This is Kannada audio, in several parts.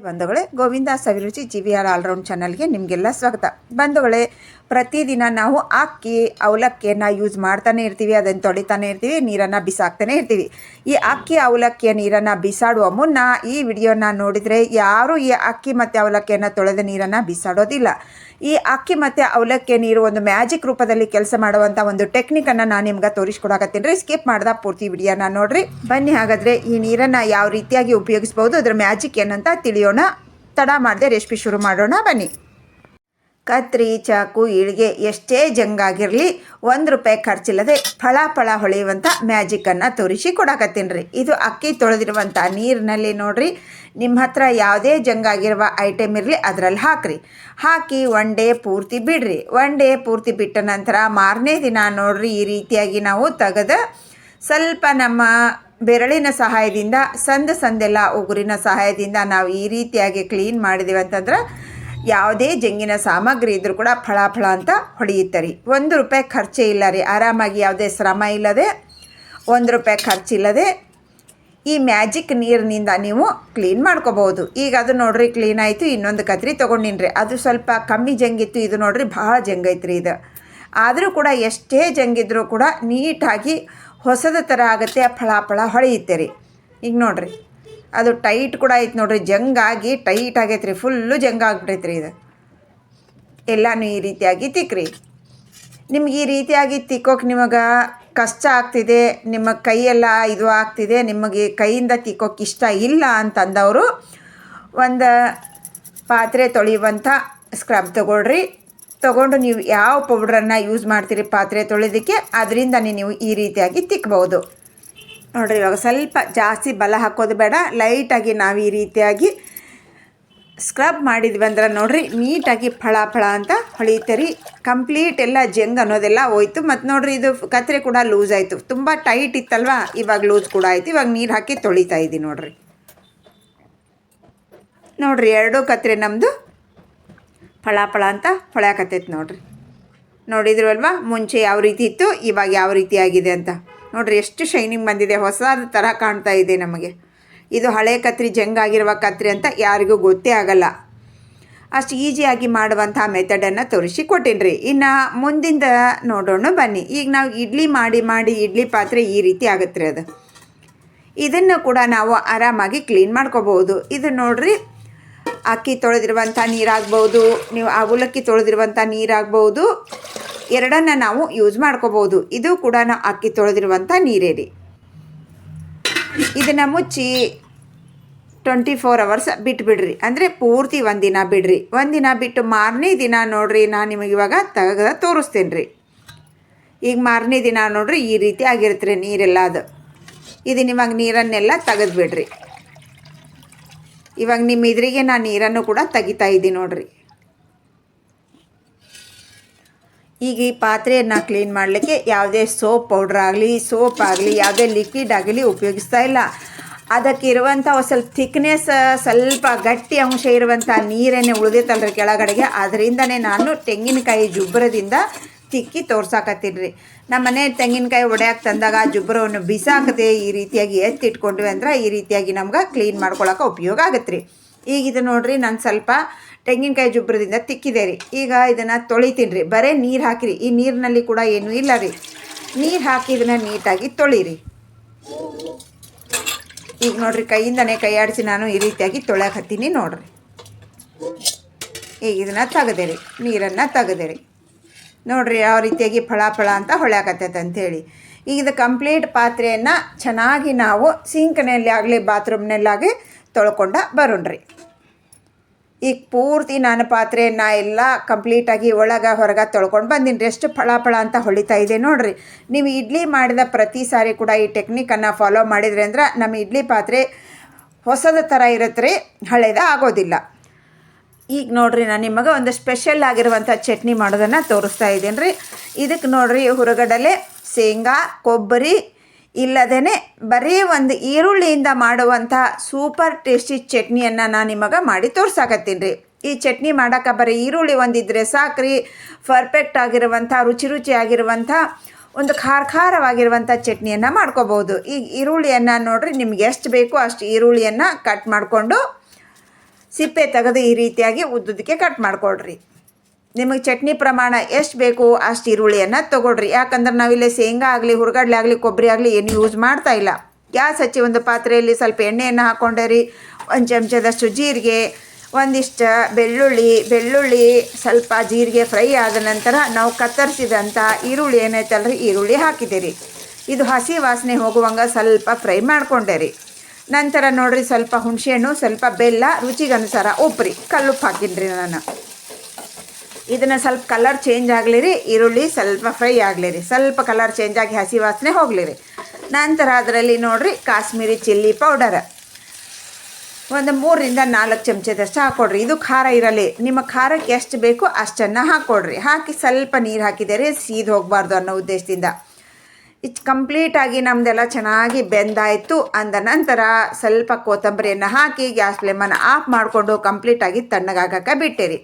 ಬಂಧುಗಳೇ, Govinda Saviruchi G V R allround ಚಾನಲ್ಗೆ ನಿಮಗೆಲ್ಲ ಸ್ವಾಗತ. ಬಂಧುಗಳೇ, ಪ್ರತಿದಿನ ನಾವು ಅಕ್ಕಿ, ಅವಲಕ್ಕಿಯನ್ನು ಯೂಸ್ ಮಾಡ್ತಾನೆ ಇರ್ತೀವಿ, ಅದನ್ನು ತೊಳಿತಾನೆ ಇರ್ತೀವಿ, ನೀರನ್ನು ಬಿಸಾಕ್ತಾನೆ ಇರ್ತೀವಿ. ಈ ಅಕ್ಕಿ, ಅವಲಕ್ಕಿಯ ನೀರನ್ನು ಬಿಸಾಡುವ ಮುನ್ನ ಈ ವಿಡಿಯೋನ ನೋಡಿದರೆ ಯಾರೂ ಈ ಅಕ್ಕಿ ಮತ್ತು ಅವಲಕ್ಕಿಯನ್ನು ತೊಳೆದ ನೀರನ್ನು ಬಿಸಾಡೋದಿಲ್ಲ. ಈ ಅಕ್ಕಿ ಮತ್ತು ಅವಲಕ್ಕಿಯ ನೀರು ಒಂದು ಮ್ಯಾಜಿಕ್ ರೂಪದಲ್ಲಿ ಕೆಲಸ ಮಾಡುವಂಥ ಒಂದು ಟೆಕ್ನಿಕನ್ನು ನಾನು ನಿಮ್ಗೆ ತೋರಿಸ್ಕೊಡಕತ್ತೀನಿ ರೀ. ಸ್ಕಿಪ್ ಮಾಡ್ದ ಪೂರ್ತಿ ವಿಡಿಯೋನ ನೋಡಿರಿ. ಬನ್ನಿ ಹಾಗಾದರೆ ಈ ನೀರನ್ನು ಯಾವ ರೀತಿಯಾಗಿ ಉಪಯೋಗಿಸ್ಬೋದು, ಅದರ ಮ್ಯಾಜಿಕ್ ಏನಂತ ತಿಳಿಯೋಣ ತಡ ಮಾಡದೆ ರೆಸಿಪಿ ಶುರು ಮಾಡೋಣ, ಬನ್ನಿ. ಕತ್ರಿ, ಚಾಕು, ಇಳಿಗೆ ಎಷ್ಟೇ ಜಂಗಾಗಿರಲಿ ಒಂದು ರೂಪಾಯಿ ಖರ್ಚಿಲ್ಲದೆ ಫಳ ಫಳ ಹೊಳೆಯುವಂಥ ಮ್ಯಾಜಿಕ್ಕನ್ನು ತೋರಿಸಿ ಕೊಡಕತ್ತೀನಿ ಇದು ಅಕ್ಕಿ ತೊಳೆದಿರುವಂಥ ನೀರಿನಲ್ಲಿ ನೋಡಿರಿ ನಿಮ್ಮ ಹತ್ರ ಯಾವುದೇ ಜಂಗಾಗಿರುವ ಐಟಮ್ ಇರಲಿ ಅದರಲ್ಲಿ ಹಾಕ್ರಿ. ಹಾಕಿ ಒನ್ ಡೇ ಪೂರ್ತಿ ಬಿಡ್ರಿ. ಒನ್ ಡೇ ಪೂರ್ತಿ ಬಿಟ್ಟ ನಂತರ ಮಾರನೇ ದಿನ ನೋಡ್ರಿ ಈ ರೀತಿಯಾಗಿ ನಾವು ತೆಗೆದು ಸ್ವಲ್ಪ ನಮ್ಮ ಬೆರಳಿನ ಸಹಾಯದಿಂದ, ಸಂದ ಸಂದೆಲ್ಲ ಉಗುರಿನ ಸಹಾಯದಿಂದ ನಾವು ಈ ರೀತಿಯಾಗಿ ಕ್ಲೀನ್ ಮಾಡಿದ್ದೀವಿ ಅಂತಂದ್ರೆ ಯಾವುದೇ ಜಂಗಿನ ಸಾಮಗ್ರಿ ಇದ್ರೂ ಕೂಡ ಫಳ ಫಳ ಅಂತ ಹೊಡೆಯುತ್ತೆ ರೀ. ಒಂದು ರೂಪಾಯಿ ಖರ್ಚೇ ಇಲ್ಲ ರೀ. ಆರಾಮಾಗಿ ಯಾವುದೇ ಶ್ರಮ ಇಲ್ಲದೆ ಒಂದು ರೂಪಾಯಿ ಖರ್ಚಿಲ್ಲದೆ ಈ ಮ್ಯಾಜಿಕ್ ನೀರಿನಿಂದ ನೀವು ಕ್ಲೀನ್ ಮಾಡ್ಕೋಬೋದು. ಈಗ ಅದು ನೋಡ್ರಿ, ಕ್ಲೀನ್ ಆಯಿತು, ಇನ್ನೊಂದು ಕತ್ರಿ ತೊಗೊಂಡಿನ್ರಿ ಅದು ಸ್ವಲ್ಪ ಕಮ್ಮಿ ಜಂಗಿತ್ತು ಇದು ನೋಡ್ರಿ ಭಾಳ ಜಂಗೈತ್ರಿ ಇದು. ಆದರೂ ಕೂಡ ಎಷ್ಟೇ ಜಂಗಿದ್ರೂ ಕೂಡ ನೀಟಾಗಿ ಹೊಸದ ಥರ ಆಗುತ್ತೆ ಫಳ ಫಳ ಹೊಳೆಯುತ್ತೆ ರೀ ಈಗ ನೋಡಿರಿ, ಅದು ಟೈಟ್ ಕೂಡ ಐತೆ ನೋಡ್ರಿ ಜಂಗಾಗಿ ಟೈಟ್ ಆಗೈತೆ ರೀ ಫುಲ್ಲು ಜಂಗ ಆಗ್ಬಿಟ್ಟೈತೆ ರೀ ಇದು. ಎಲ್ಲನೂ ಈ ರೀತಿಯಾಗಿ ತಿಕ್ರಿ. ನಿಮ್ಗೆ ಈ ರೀತಿಯಾಗಿ ತಿಕ್ಕೋಕೆ ನಿಮಗೆ ಕಷ್ಟ ಆಗ್ತಿದೆ, ನಿಮ್ಮ ಕೈಯೆಲ್ಲ ಇದು ಆಗ್ತಿದೆ, ನಿಮಗೆ ಕೈಯಿಂದ ತಿಕ್ಕೋಕೆ ಇಷ್ಟ ಇಲ್ಲ ಅಂತಂದವರು, ಒಂದು ಪಾತ್ರೆ ತೊಳೆಯುವಂಥ ಸ್ಕ್ರಬ್ ತೊಗೊಳ್ರಿ. ತೊಗೊಂಡು ನೀವು ಯಾವ ಪೌಡ್ರನ್ನು ಯೂಸ್ ಮಾಡ್ತೀರಿ ಪಾತ್ರೆ ತೊಳೆಯೋದಕ್ಕೆ ಅದರಿಂದನೇ ನೀವು ಈ ರೀತಿಯಾಗಿ ತಿಕ್ಕಬಹುದು ನೋಡಿರಿ, ಇವಾಗ ಸ್ವಲ್ಪ ಜಾಸ್ತಿ ಬಲ ಹಾಕೋದು ಬೇಡ. ಲೈಟಾಗಿ ನಾವು ಈ ರೀತಿಯಾಗಿ ಸ್ಕ್ರಬ್ ಮಾಡಿದ್ವಿ ಅಂದ್ರೆ ನೋಡ್ರಿ, ನೀಟಾಗಿ ಫಳ ಫಳ ಅಂತ ಹೊಳೆಯುತ್ತೆ ರೀ. ಕಂಪ್ಲೀಟ್ ಎಲ್ಲ ಜಂಗ್ ಅನ್ನೋದೆಲ್ಲ ಹೋಯ್ತು. ಮತ್ತು ನೋಡ್ರಿ, ಇದು ಕತ್ರೆ ಕೂಡ ಲೂಸ್ ಆಯಿತು. ತುಂಬ ಟೈಟ್ ಇತ್ತಲ್ವಾ? ಇವಾಗ ಲೂಸ್ ಕೂಡ ಆಯಿತು. ಇವಾಗ ನೀರು ಹಾಕಿ ತೊಳಿತಾ ಇದ್ದೀನಿ ನೋಡ್ರಿ. ನೋಡ್ರಿ, ಎರಡೂ ಕತ್ರೆ ನಮ್ಮದು ಫಳ ಫಳ ಅಂತ ಹೊಳ್ಯಾಕತ್ತೈತೆ ನೋಡ್ರಿ. ನೋಡಿದ್ರಲ್ವಾ? ಮುಂಚೆ ಯಾವ ರೀತಿ ಇತ್ತು, ಇವಾಗ ಯಾವ ರೀತಿ ಆಗಿದೆ ಅಂತ. ನೋಡ್ರಿ, ಎಷ್ಟು ಶೈನಿಂಗ್ ಬಂದಿದೆ ಹೊಸದ ಥರ ಕಾಣ್ತಾ ಇದೆ ನಮಗೆ. ಇದು ಹಳೆ ಕತ್ರಿ ಜಂಗಾಗಿರುವ ಕತ್ರಿ ಅಂತ ಯಾರಿಗೂ ಗೊತ್ತೇ ಆಗಲ್ಲ. ಅಷ್ಟು ಈಸಿಯಾಗಿ ಮಾಡುವಂಥ ಮೆಥಡನ್ನು ತೋರಿಸಿ ಕೊಟ್ಟೀನಿ ರೀ ಇನ್ನು ಮುಂದಿಂದ ನೋಡೋಣ ಬನ್ನಿ. ಈಗ ನಾವು ಇಡ್ಲಿ ಮಾಡಿ ಮಾಡಿ ಇಡ್ಲಿ ಪಾತ್ರೆ ಈ ರೀತಿ ಆಗುತ್ತೆ ರೀ ಅದು. ಇದನ್ನು ಕೂಡ ನಾವು ಆರಾಮಾಗಿ ಕ್ಲೀನ್ ಮಾಡ್ಕೋಬಹುದು. ಇದು ನೋಡ್ರಿ ಅಕ್ಕಿ ತೊಳೆದಿರುವಂಥ ನೀರಾಗ್ಬೋದು, ನೀವು ಅವಲಕ್ಕಿ ತೊಳೆದಿರುವಂಥ ನೀರಾಗ್ಬೋದು, ಎರಡನ್ನ ನಾವು ಯೂಸ್ ಮಾಡ್ಕೋಬೋದು. ಇದು ಕೂಡ ನಾವು ಅಕ್ಕಿ ತೊಳೆದಿರುವಂಥ ನೀರೇ ರೀ ಇದನ್ನು ಮುಚ್ಚಿ ಟ್ವೆಂಟಿ ಫೋರ್ ಅವರ್ಸ್ ಬಿಟ್ಬಿಡ್ರಿ. ಅಂದರೆ ಪೂರ್ತಿ ಒಂದಿನ ಬಿಡ್ರಿ. ಒಂದಿನ ಬಿಟ್ಟು ಮಾರನೇ ದಿನ ನೋಡ್ರಿ, ನಾನು ನಿಮಗೆ ಇವಾಗ ತಗದ ತೋರಿಸ್ತೇನೆ ರೀ ಈಗ ಮಾರನೇ ದಿನ ನೋಡ್ರಿ ಈ ರೀತಿ ಆಗಿರುತ್ತೆ ರೀ ನೀರೆಲ್ಲ ಅದು. ಇದು ನಿಮಗೆ ನೀರನ್ನೆಲ್ಲ ತೆಗೆದು ಬಿಡ್ರಿ ಇವಾಗ ನಿಮ್ಮ ಇದ್ರಿಗೆ ನಾನು ನೀರನ್ನು ಕೂಡ ತೆಗಿತಾ ಇದ್ದೀನಿ ನೋಡ್ರಿ. ಈಗ ಈ ಪಾತ್ರೆಯನ್ನು ಕ್ಲೀನ್ ಮಾಡಲಿಕ್ಕೆ ಯಾವುದೇ ಸೋಪ್ ಪೌಡ್ರ್ ಆಗಲಿ ಸೋಪ್ ಆಗಲಿ, ಯಾವುದೇ ಲಿಕ್ವಿಡ್ ಆಗಲಿ ಉಪಯೋಗಿಸ್ತಾ ಇಲ್ಲ. ಅದಕ್ಕೆ ಇರುವಂಥ ಒಂದು ಸ್ವಲ್ಪ ಥಿಕ್ನೆಸ್ ಸ್ವಲ್ಪ ಗಟ್ಟಿ ಅಂಶ ಇರುವಂಥ ನೀರೇನೆ ಉಳಿದೈತಲ್ರಿ ಕೆಳಗಡೆಗೆ. ಅದರಿಂದನೇ ನಾನು ತೆಂಗಿನಕಾಯಿ ಜುಬ್ಬರದಿಂದ ತಿಕ್ಕಿ ತೋರ್ಸಾಕತ್ತೀನಿ ರೀ. ನಮ್ಮ ಮನೆ ತೆಂಗಿನಕಾಯಿ ಒಡೆಯಕ್ಕೆ ತಂದಾಗ ಜುಬ್ರವನ್ನು ಬಿಸಾಕದೆ ಈ ರೀತಿಯಾಗಿ ಎತ್ತಿಟ್ಕೊಂಡ್ವಿ ಅಂದ್ರೆ ಈ ರೀತಿಯಾಗಿ ನಮ್ಗೆ ಕ್ಲೀನ್ ಮಾಡ್ಕೊಳಕ್ಕೆ ಉಪಯೋಗ ಆಗತ್ತೆ ರೀ ಈಗ ಇದು ನೋಡ್ರಿ, ನಾನು ಸ್ವಲ್ಪ ತೆಂಗಿನಕಾಯಿ ಜುಬ್ರದಿಂದ ತಿಕ್ಕಿದೆ ರೀ. ಈಗ ಇದನ್ನು ತೊಳಿತೀನಿ ರೀ. ಬರೀ ನೀರು ಹಾಕಿರಿ. ಈ ನೀರಿನಲ್ಲಿ ಕೂಡ ಏನೂ ಇಲ್ಲ ರೀ. ನೀರು ಹಾಕಿ ಇದನ್ನು ನೀಟಾಗಿ ತೊಳಿರಿ. ಈಗ ನೋಡ್ರಿ, ಕೈಯಿಂದನೇ ಕೈ ಆಡಿಸಿ ನಾನು ಈ ರೀತಿಯಾಗಿ ತೊಳೆಯಕ್ಕೆ ಹತ್ತೀನಿ ನೋಡ್ರಿ. ಈಗ ಇದನ್ನು ತೆಗೆದೆ ರೀ. ನೀರನ್ನು ತೆಗೆದೆ ರೀ. ನೋಡ್ರಿ ಯಾವ ರೀತಿಯಾಗಿ ಫಳ ಫಳ ಅಂತ ಹೊಳ್ಯಾಕತ್ತೈತೆ ಅಂಥೇಳಿ. ಈಗ ಇದು ಕಂಪ್ಲೀಟ್ ಪಾತ್ರೆಯನ್ನು ಚೆನ್ನಾಗಿ ನಾವು ಸಿಂಕ್ನಲ್ಲಿ ಆಗಲಿ ಬಾತ್ರೂಮ್ನಲ್ಲಾಗಿ ತೊಳ್ಕೊಂಡ ಬರೋಣ್ರಿ. ಈಗ ಪೂರ್ತಿ ನಾನು ಪಾತ್ರೆಯನ್ನು ಎಲ್ಲ ಕಂಪ್ಲೀಟಾಗಿ ಒಳಗೆ ಹೊರಗೆ ತೊಳ್ಕೊಂಡು ಬಂದಿನಿ ಎಷ್ಟು ಫಳ ಫಳ ಅಂತ ಹೊಳಿತಾ ಇದೆ ನೋಡ್ರಿ. ನೀವು ಇಡ್ಲಿ ಮಾಡಿದ ಪ್ರತಿ ಸಾರಿ ಕೂಡ ಈ ಟೆಕ್ನಿಕನ್ನು ಫಾಲೋ ಮಾಡಿದ್ರಿ ಅಂದ್ರೆ ನಮ್ಮ ಇಡ್ಲಿ ಪಾತ್ರೆ ಹೊಸದ ಥರ ಇರುತ್ತೆ ರೀ ಹಳೇದ ಆಗೋದಿಲ್ಲ. ಈಗ ನೋಡ್ರಿ ನಾನು ನಿಮಗೆ ಒಂದು ಸ್ಪೆಷಲ್ ಆಗಿರುವಂಥ ಚಟ್ನಿ ಮಾಡೋದನ್ನು ತೋರಿಸ್ತಾ ಇದ್ದೀನಿ ರೀ. ಇದಕ್ಕೆ ನೋಡ್ರಿ ಹುರಗಡಲೆ, ಶೇಂಗಾ, ಕೊಬ್ಬರಿ ಇಲ್ಲದೇ ಬರೀ ಒಂದು ಈರುಳ್ಳಿಯಿಂದ ಮಾಡುವಂಥ ಸೂಪರ್ ಟೇಸ್ಟಿ ಚಟ್ನಿಯನ್ನು ನಾನು ನಿಮಗೆ ಮಾಡಿ ತೋರ್ಸಾಕತ್ತೀನಿ ರೀ. ಈ ಚಟ್ನಿ ಮಾಡೋಕೆ ಬರೀ ಈರುಳ್ಳಿ ಒಂದಿದ್ರೆ ಸಾಕ್ರಿ. ಪರ್ಫೆಕ್ಟ್ ಆಗಿರುವಂಥ, ರುಚಿ ರುಚಿ ಆಗಿರುವಂಥ ಒಂದು ಖಾರ ಖಾರವಾಗಿರುವಂಥ ಚಟ್ನಿಯನ್ನು ಮಾಡ್ಕೋಬೋದು. ಈಗ ಈರುಳ್ಳಿಯನ್ನು ನೋಡಿರಿ ನಿಮ್ಗೆ ಎಷ್ಟು ಬೇಕೋ ಅಷ್ಟು ಈರುಳ್ಳಿಯನ್ನು ಕಟ್ ಮಾಡಿಕೊಂಡು ಸಿಪ್ಪೆ ತೆಗೆದು ಈ ರೀತಿಯಾಗಿ ಉದ್ದುದಕ್ಕೆ ಕಟ್ ಮಾಡಿಕೊಡ್ರಿ ನಿಮಗೆ ಚಟ್ನಿ ಪ್ರಮಾಣ ಎಷ್ಟು ಬೇಕು ಅಷ್ಟು ಈರುಳ್ಳಿಯನ್ನು ತೊಗೊಳ್ರಿ. ಯಾಕಂದ್ರೆ ನಾವಿಲ್ಲಿ ಶೇಂಗಾ ಆಗಲಿ, ಹುರ್ಗಡ್ಲೆ ಆಗಲಿ, ಕೊಬ್ಬರಿ ಆಗಲಿ ಏನು ಯೂಸ್ ಮಾಡ್ತಾ ಇಲ್ಲ. ಗ್ಯಾಸ್ ಹಚ್ಚಿ ಒಂದು ಪಾತ್ರೆಯಲ್ಲಿ ಸ್ವಲ್ಪ ಎಣ್ಣೆಯನ್ನು ಹಾಕ್ಕೊಂಡೆ ರೀ. ಒಂದು ಚಮಚದಷ್ಟು ಜೀರಿಗೆ, ಒಂದಿಷ್ಟು ಬೆಳ್ಳುಳ್ಳಿ ಬೆಳ್ಳುಳ್ಳಿ ಸ್ವಲ್ಪ ಜೀರಿಗೆ ಫ್ರೈ ಆದ ನಂತರ ನಾವು ಕತ್ತರಿಸಿದಂಥ ಈರುಳ್ಳಿ ಏನೈತಲ್ರಿ ಈರುಳ್ಳಿ ಹಾಕಿದ್ದೀರಿ ಇದು ಹಸಿ ವಾಸನೆ ಹೋಗುವಂಗೆ ಸ್ವಲ್ಪ ಫ್ರೈ ಮಾಡ್ಕೊಂಡೆ ರೀ. ನಂತರ ನೋಡ್ರಿ ಸ್ವಲ್ಪ ಹುಣಸೆಹಣ್ಣು, ಸ್ವಲ್ಪ ಬೆಲ್ಲ, ರುಚಿಗನುಸಾರ ಉಪ್ಪು ರೀ ಕಲ್ಲುಪ್ಪು ಹಾಕಿನ್ರಿ ನಾನು. ಇದನ್ನು ಸ್ವಲ್ಪ ಕಲರ್ ಚೇಂಜ್ ಆಗಲಿ ರೀ ಈರುಳ್ಳಿ ಸ್ವಲ್ಪ ಫ್ರೈ ಆಗಲಿ ರೀ ಸ್ವಲ್ಪ ಕಲರ್ ಚೇಂಜ್ ಆಗಿ ಹಸಿ ವಾಸನೆ ಹೋಗಲಿ ರೀ ನಂತರ ಅದರಲ್ಲಿ ನೋಡ್ರಿ ಕಾಶ್ಮೀರಿ ಚಿಲ್ಲಿ ಪೌಡರ್ ಒಂದು ಮೂರರಿಂದ ನಾಲ್ಕು ಚಮಚದಷ್ಟು ಹಾಕ್ಕೊಡ್ರಿ ಇದು ಖಾರ ಇರಲಿ. ನಿಮ್ಮ ಖಾರಕ್ಕೆ ಎಷ್ಟು ಬೇಕು ಅಷ್ಟನ್ನು ಹಾಕ್ಕೊಡ್ರಿ ಹಾಕಿ ಸ್ವಲ್ಪ ನೀರು ಹಾಕಿದರೆ ಸೀದ್ ಹೋಗಬಾರ್ದು ಅನ್ನೋ ಉದ್ದೇಶದಿಂದ. ಇದು ಕಂಪ್ಲೀಟಾಗಿ ನಮ್ಮದೆಲ್ಲ ಚೆನ್ನಾಗಿ ಬೆಂದಾಯಿತು. ಅಂದ ನಂತರ ಸ್ವಲ್ಪ ಕೊತ್ತಂಬರಿಯನ್ನು ಹಾಕಿ ಗ್ಯಾಸ್ ಫ್ಲೇಮನ್ನು ಆಫ್ ಮಾಡಿಕೊಂಡು ಕಂಪ್ಲೀಟಾಗಿ ತಣ್ಣಗಾಗಕ್ಕೆ ಬಿಟ್ಟಿರಿ.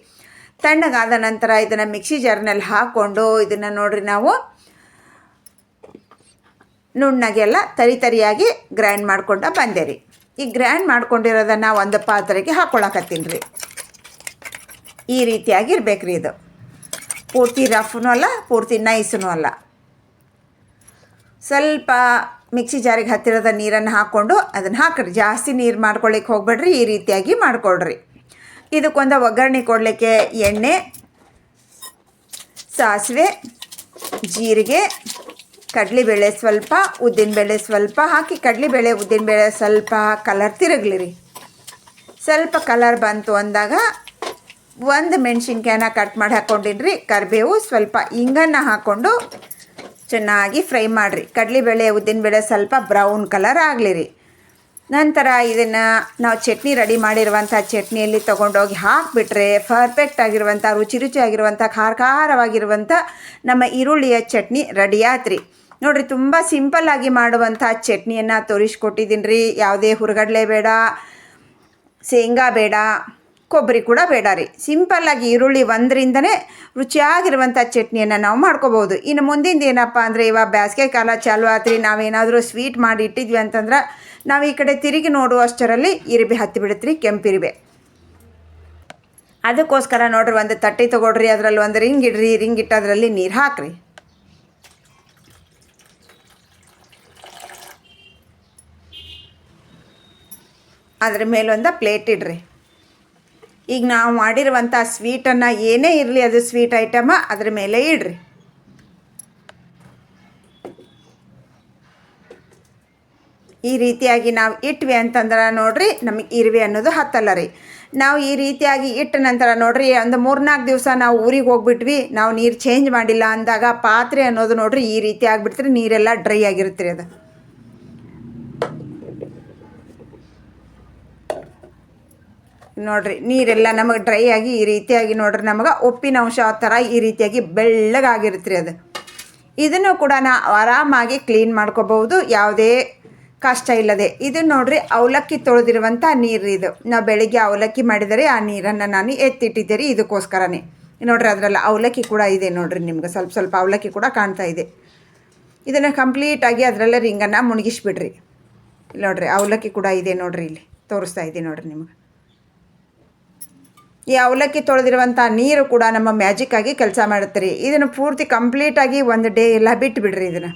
ತಣ್ಣಗಾದ ನಂತರ ಇದನ್ನು ಮಿಕ್ಸಿ ಜಾರ್ನಲ್ಲಿ ಹಾಕ್ಕೊಂಡು ಇದನ್ನು ನೋಡ್ರಿ ನಾವು. ನುಣ್ಣಗೆಲ್ಲ ತರಿ ತರಿಯಾಗಿ ಗ್ರೈಂಡ್ ಮಾಡ್ಕೊಂಡು ಬಂದೆ ರೀ ಈ ಗ್ರೈಂಡ್ ಮಾಡ್ಕೊಂಡಿರೋದನ್ನು ಒಂದು ಪಾತ್ರೆಗೆ ಹಾಕ್ಕೊಳಕತ್ತೀನಿ ರೀ ಈ ರೀತಿಯಾಗಿ ಇರಬೇಕ್ರಿ ಇದು. ಪೂರ್ತಿ ರಫ್ನೂ ಅಲ್ಲ, ಪೂರ್ತಿ ನೈಸೂ ಅಲ್ಲ. ಸ್ವಲ್ಪ ಮಿಕ್ಸಿ ಜಾರಿಗೆ ಹತ್ತಿರದ ನೀರನ್ನು ಹಾಕ್ಕೊಂಡು ಅದನ್ನು ಹಾಕ್ರಿ. ಜಾಸ್ತಿ ನೀರು ಮಾಡ್ಕೊಳ್ಳಿಕ್ಕೆ ಹೋಗ್ಬೇಡ್ರಿ, ಈ ರೀತಿಯಾಗಿ ಮಾಡ್ಕೊಳ್ರಿ. ಇದಕ್ಕೊಂದು ಒಗ್ಗರಣೆ ಕೊಡಲಿಕ್ಕೆ ಎಣ್ಣೆ, ಸಾಸಿವೆ, ಜೀರಿಗೆ, ಕಡಲೆಬೇಳೆ ಸ್ವಲ್ಪ, ಉದ್ದಿನಬೇಳೆ ಸ್ವಲ್ಪ ಹಾಕಿ, ಕಡಲೆಬೇಳೆ, ಉದ್ದಿನಬೇಳೆ ಸ್ವಲ್ಪ ಕಲರ್ ತಿರುಗಲಿ ಸ್ವಲ್ಪ ಕಲರ್ ಬಂತು ಅಂದಾಗ ಒಂದು ಮೆಣಸಿನ್ಕಾಯನ್ನ ಕಟ್ ಮಾಡಿ ಹಾಕ್ಕೊಂಡಿನ್ರಿ ಕರಿಬೇವು ಸ್ವಲ್ಪ ಇಂಗನ್ನು ಹಾಕ್ಕೊಂಡು ಚೆನ್ನಾಗಿ ಫ್ರೈ ಮಾಡಿರಿ. ಕಡಲೆಬೇಳೆ ಉದ್ದಿನಬೇಳೆ ಸ್ವಲ್ಪ ಬ್ರೌನ್ ಕಲರ್ ಆಗಲಿ ರೀ ನಂತರ ಇದನ್ನು ನಾವು ಚಟ್ನಿ ರೆಡಿ ಮಾಡಿರುವಂಥ ಚಟ್ನಿಯಲ್ಲಿ ತೊಗೊಂಡೋಗಿ ಹಾಕಿಬಿಟ್ರೆ ಪರ್ಫೆಕ್ಟ್ ಆಗಿರುವಂಥ, ರುಚಿ ರುಚಿ ಆಗಿರುವಂಥ ಖಾರ ಖಾರವಾಗಿರುವಂಥ ನಮ್ಮ ಈರುಳ್ಳಿಯ ಚಟ್ನಿ ರೆಡಿ ಆತ್ರಿ. ನೋಡಿರಿ, ತುಂಬ ಸಿಂಪಲ್ಲಾಗಿ ಮಾಡುವಂಥ ಚಟ್ನಿಯನ್ನು ತೋರಿಸ್ಕೊಟ್ಟಿದ್ದೀನಿ ರೀ ಯಾವುದೇ ಹುರಗಡ್ಲೆ ಬೇಡ, ಶೇಂಗಾ ಬೇಡ ಕೊಬ್ಬರಿ ಕೂಡ ಬೇಡ ರೀ. ಸಿಂಪಲ್ಲಾಗಿ ಈರುಳ್ಳಿ ಒಂದರಿಂದನೇ ರುಚಿಯಾಗಿರುವಂಥ ಚಟ್ನಿಯನ್ನು ನಾವು ಮಾಡ್ಕೋಬೋದು ಇನ್ನು ಮುಂದಿಂದ ಏನಪ್ಪ ಅಂದರೆ ಇವಾಗ ಬೇಸಿಗೆ ಕಾಲ ಚಾಲು ಆತ್ರಿ, ನಾವೇನಾದರೂ ಸ್ವೀಟ್ ಮಾಡಿ ಇಟ್ಟಿದ್ವಿ ಅಂತಂದ್ರೆ ನಾವು ಈ ಕಡೆ ತಿರುಗಿ ನೋಡುವಷ್ಟರಲ್ಲಿ ಇರಿಬೆ ಹತ್ತಿ ಬಿಡುತ್ತೆ ಕೆಂಪಿರಿಬೆ ಅದಕ್ಕೋಸ್ಕರ ನೋಡ್ರಿ ಒಂದು ತಟ್ಟೆ ತೊಗೊಳ್ರಿ, ಅದರಲ್ಲಿ ಒಂದು ರಿಂಗ್ ಇಡ್ರಿ, ರಿಂಗ್ ಇಟ್ಟು ಅದರಲ್ಲಿ ನೀರು ಹಾಕ್ರಿ. ಅದ್ರ ಮೇಲೊಂದು ಪ್ಲೇಟ್ ಇಡ್ರಿ. ಈಗ ನಾವು ಮಾಡಿರುವಂಥ ಸ್ವೀಟನ್ನು ಏನೇ ಇರಲಿ ಅದು ಸ್ವೀಟ್ ಐಟಮ ಅದ್ರ ಮೇಲೆ ಇಡ್ರಿ. ಈ ರೀತಿಯಾಗಿ ನಾವು ಇಟ್ವಿ ಅಂತಂದ್ರೆ ನೋಡ್ರಿ ನಮಗೆ ಇರುವೆ ಅನ್ನೋದು ಹತ್ತಲ್ಲ ರೀ. ನಾವು ಈ ರೀತಿಯಾಗಿ ಇಟ್ಟ ನಂತರ ನೋಡ್ರಿ ಒಂದು ಮೂರ್ನಾಲ್ಕು ದಿವಸ ನಾವು ಊರಿಗೆ ಹೋಗ್ಬಿಟ್ವಿ, ನಾವು ನೀರು ಚೇಂಜ್ ಮಾಡಿಲ್ಲ ಅಂದಾಗ ಪಾತ್ರೆ ಅನ್ನೋದು ನೋಡ್ರಿ ಈ ರೀತಿ ಆಗಿಬಿಡ್ತೀರಿ, ನೀರೆಲ್ಲ ಡ್ರೈ ಆಗಿರುತ್ತೆ ಅದು. ನೋಡ್ರಿ, ನೀರೆಲ್ಲ ನಮಗೆ ಡ್ರೈ ಆಗಿ ಈ ರೀತಿಯಾಗಿ ನೋಡ್ರಿ, ನಮಗೆ ಉಪ್ಪಿನ ಅಂಶ ಆ ಥರ ಈ ರೀತಿಯಾಗಿ ಬೆಳ್ಳಗಾಗಿರುತ್ತೆ ರೀ ಅದು. ಇದನ್ನು ಕೂಡ ನಾ ಆರಾಮಾಗಿ ಕ್ಲೀನ್ ಮಾಡ್ಕೋಬಹುದು, ಯಾವುದೇ ಕಷ್ಟ ಇಲ್ಲದೆ. ಇದು ನೋಡ್ರಿ, ಅವಲಕ್ಕಿ ತೊಳೆದಿರುವಂಥ ನೀರು ಇದು. ನಾವು ಬೆಳಿಗ್ಗೆ ಅವಲಕ್ಕಿ ಮಾಡಿದರೆ ಆ ನೀರನ್ನು ನಾನು ಎತ್ತಿಟ್ಟಿದ್ದೆ ರೀ ಇದಕ್ಕೋಸ್ಕರನೇ. ನೋಡ್ರಿ, ಅದರಲ್ಲಿ ಅವಲಕ್ಕಿ ಕೂಡ ಇದೆ ನೋಡ್ರಿ ನಿಮ್ಗೆ, ಸ್ವಲ್ಪ ಸ್ವಲ್ಪ ಅವಲಕ್ಕಿ ಕೂಡ ಕಾಣ್ತಾ ಇದೆ. ಇದನ್ನು ಕಂಪ್ಲೀಟಾಗಿ ಅದರಲ್ಲೇ ರಿಂಗನ್ನು ಮುಣಗಿಸ್ಬಿಡ್ರಿ. ನೋಡ್ರಿ, ಅವಲಕ್ಕಿ ಕೂಡ ಇದೆ ನೋಡ್ರಿ ಇಲ್ಲಿ, ತೋರಿಸ್ತಾ ಇದೆ ನೋಡ್ರಿ ನಿಮ್ಗೆ. ಈ ಅವಲಕ್ಕಿ ತೊಳೆದಿರುವಂಥ ನೀರು ಕೂಡ ನಮ್ಮ ಮ್ಯಾಜಿಕ್ ಆಗಿ ಕೆಲಸ ಮಾಡುತ್ತೆ ರೀ. ಇದನ್ನು ಪೂರ್ತಿ ಕಂಪ್ಲೀಟಾಗಿ ಒಂದು ಡೇ ಎಲ್ಲ ಬಿಟ್ಟು ಬಿಡ್ರಿ ಇದನ್ನು.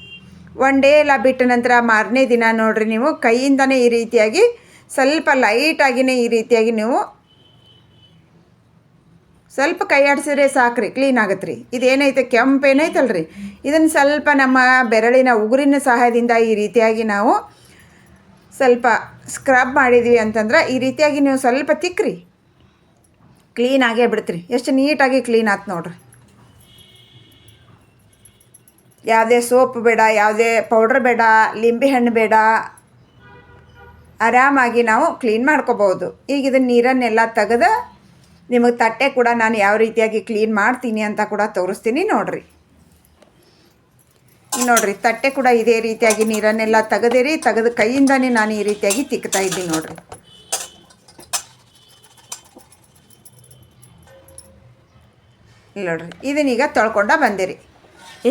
ಒನ್ ಡೇ ಎಲ್ಲ ಬಿಟ್ಟ ನಂತರ ಮಾರನೇ ದಿನ ನೋಡಿರಿ ನೀವು, ಕೈಯಿಂದನೇ ಈ ರೀತಿಯಾಗಿ ಸ್ವಲ್ಪ ಲೈಟಾಗಿಯೇ ಈ ರೀತಿಯಾಗಿ ನೀವು ಸ್ವಲ್ಪ ಕೈ ಆಡಿಸಿದ್ರೆ ಸಾಕ್ರಿ ಕ್ಲೀನ್ ಆಗುತ್ತೆ ರೀ. ಇದೇನೈತೆ ರೀ ಇದನ್ನು ಸ್ವಲ್ಪ ನಮ್ಮ ಬೆರಳಿನ ಉಗುರಿನ ಸಹಾಯದಿಂದ ಈ ರೀತಿಯಾಗಿ ನಾವು ಸ್ವಲ್ಪ ಸ್ಕ್ರಬ್ ಮಾಡಿದ್ವಿ ಅಂತಂದ್ರೆ ಈ ರೀತಿಯಾಗಿ ನೀವು ಸ್ವಲ್ಪ ತಿಕ್ಕ್ರಿ ಕ್ಲೀನ್ ಆಗೇ ಬಿಡ್ತೀರಿ. ಎಷ್ಟು ನೀಟಾಗಿ ಕ್ಲೀನ್ ಆಯ್ತು ನೋಡ್ರಿ. ಯಾವುದೇ ಸೋಪ್ ಬೇಡ, ಯಾವುದೇ ಪೌಡ್ರ್ ಬೇಡ, ಲಿಂಬೆ ಹಣ್ಣು ಬೇಡ. ಆರಾಮಾಗಿ ನಾವು ಕ್ಲೀನ್ ಮಾಡ್ಕೋಬೋದು ಈಗ ಇದನ್ನ ನೀರನ್ನೆಲ್ಲ ತೆಗೆದು ನಿಮಗೆ ತಟ್ಟೆ ಕೂಡ ನಾನು ಯಾವ ರೀತಿಯಾಗಿ ಕ್ಲೀನ್ ಮಾಡ್ತೀನಿ ಅಂತ ಕೂಡ ತೋರಿಸ್ತೀನಿ ನೋಡ್ರಿ. ನೋಡ್ರಿ, ತಟ್ಟೆ ಕೂಡ ಇದೇ ರೀತಿಯಾಗಿ ನೀರನ್ನೆಲ್ಲ ತೆಗೆದಿರಿ, ತೆಗೆದು ಕೈಯಿಂದನೇ ನಾನು ಈ ರೀತಿಯಾಗಿ ತಿಕ್ತಾ ಇದ್ದೀನಿ ನೋಡ್ರಿ. ಇಲ್ಲಿ ನೋಡ್ರಿ, ಇದನ್ನೀಗ ತೊಳ್ಕೊಂಡ ಬಂದಿರಿ.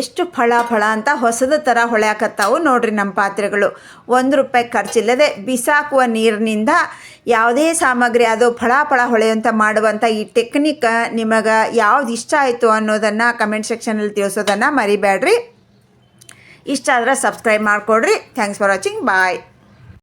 ಎಷ್ಟು ಫಳ ಫಳ ಅಂತ ಹೊಸದ ಥರ ಹೊಳೆಯಾಕತ್ತಾವು ನೋಡ್ರಿ ನಮ್ಮ ಪಾತ್ರೆಗಳು. ಒಂದು ರೂಪಾಯಿ ಖರ್ಚಿಲ್ಲದೆ ಬಿಸಾಕುವ ನೀರಿನಿಂದ ಯಾವುದೇ ಸಾಮಗ್ರಿ ಅದು ಫಳ ಫಳ ಹೊಳೆಯುವಂಥ ಮಾಡುವಂಥ ಈ ಟೆಕ್ನಿಕ್ ನಿಮಗೆ ಯಾವ್ದು ಇಷ್ಟ ಆಯಿತು ಅನ್ನೋದನ್ನು ಕಮೆಂಟ್ ಸೆಕ್ಷನಲ್ಲಿ ತಿಳಿಸೋದನ್ನು ಮರಿಬೇಡ್ರಿ. ಇಷ್ಟ ಆದರೆ ಸಬ್ಸ್ಕ್ರೈಬ್ ಮಾಡಿಕೊಡ್ರಿ. Thanks for watching. ಬಾಯ್.